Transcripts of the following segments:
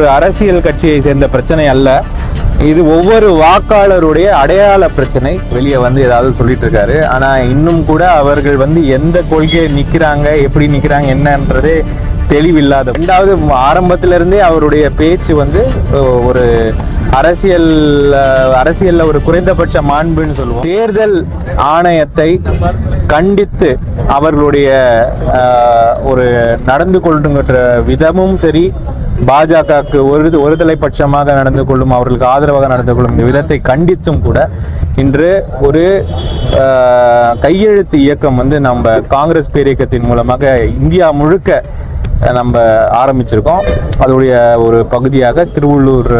ஒரு அரசியல் கட்சியை சேர்ந்த பிரச்சனை அல்ல. இது ஒவ்வொரு வாக்காளருடைய அடையாள பிரச்சனை. வெளியே வந்து ஏதாவது சொல்லிட்டு இருக்காரு. ஆனா இன்னும் கூட அவர்கள் வந்து எந்த கொள்கையை நிக்கிறாங்க எப்படி நிக்கிறாங்க என்னன்றதே தெளிவில்லாத ரெண்டாவது ஆரம்பத்திலிருந்தே அவருடைய பேச்சு வந்து ஒரு அரசியல் அரசியல்ல ஒரு குறைந்தபட்ச மாண்புன்னு சொல்லுவோம். தேர்தல் ஆணையத்தை கண்டித்து அவர்களுடைய ஒரு நடந்து கொள்ளுங்கிற விதமும் சரி பாஜகவுக்கு ஒரு ஒருதலை பட்சமாக நடந்து கொள்ளும் அவர்களுக்கு ஆதரவாக நடந்து கொள்ளும் இந்த விதத்தை கண்டித்தும் கூட இன்று ஒரு கையெழுத்து இயக்கம் வந்து நம்ம காங்கிரஸ் பேரியக்கத்தின் மூலமாக இந்தியா முழுக்க நம்ம ஆரம்பிச்சிருக்கோம். அதோடைய ஒரு பகுதியாக திருவள்ளூர்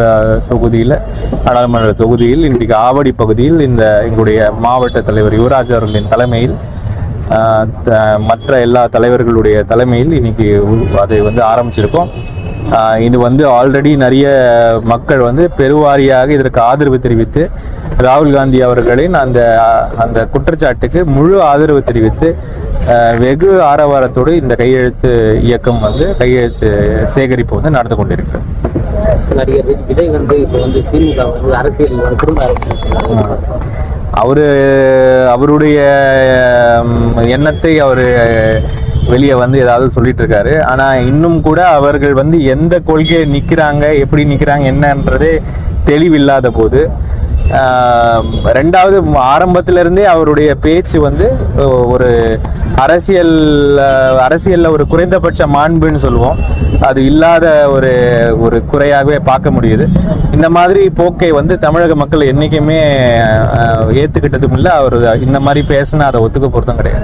தொகுதியில் நாடாளுமன்ற தொகுதியில் இன்றைக்கு ஆவடி பகுதியில் இந்த எங்களுடைய மாவட்ட தலைவர் யுவராஜ் அவர்களின் தலைமையில் த- மற்ற எல்லா தலைவர்களுடைய தலைமையில் இன்னைக்கு அதை வந்து ஆரம்பிச்சிருக்கோம். இது வந்து ஆல்ரெடி நிறைய மக்கள் வந்து பெருவாரியாக இதற்கு ஆதரவு தெரிவித்து ராகுல் காந்தி அவர்களின் அந்த அந்த குற்றச்சாட்டுக்கு முழு ஆதரவு தெரிவித்து வெகு ஆரவாரத்தோடு இந்த கையெழுத்து இயக்கம் வந்து கையெழுத்து சேகரிப்பு வந்து நடந்து கொண்டிருக்கிறது நடிகர் விஜய் வந்து இப்போ வந்து திமுக வந்து அரசியல் குடும்ப அரசியல். அவரு அவருடைய எண்ணத்தை அவர் வெளியே வந்து ஏதாவது சொல்லிட்டு இருக்காரு ஆனால் இன்னும் கூட அவர்கள் வந்து எந்த கொள்கையை நிற்கிறாங்க எப்படி நிற்கிறாங்க என்னன்றதே தெளிவில்லாத போது ரெண்டாவது ஆரம்பத்திலிருந்தே அவருடைய பேச்சு வந்து ஒரு அரசியல் அரசியலில் ஒரு குறைந்தபட்ச மாண்புன்னு சொல்லுவோம். அது இல்லாத ஒரு ஒரு குறையாகவே பார்க்க முடியுது. இந்த மாதிரி போக்கை வந்து தமிழக மக்கள் என்றைக்குமே ஏற்றுக்கிட்டதும் இல்லை. அவர் இந்த மாதிரி பேசினா அதை ஒத்துக்க பொருத்தம் கிடையாது.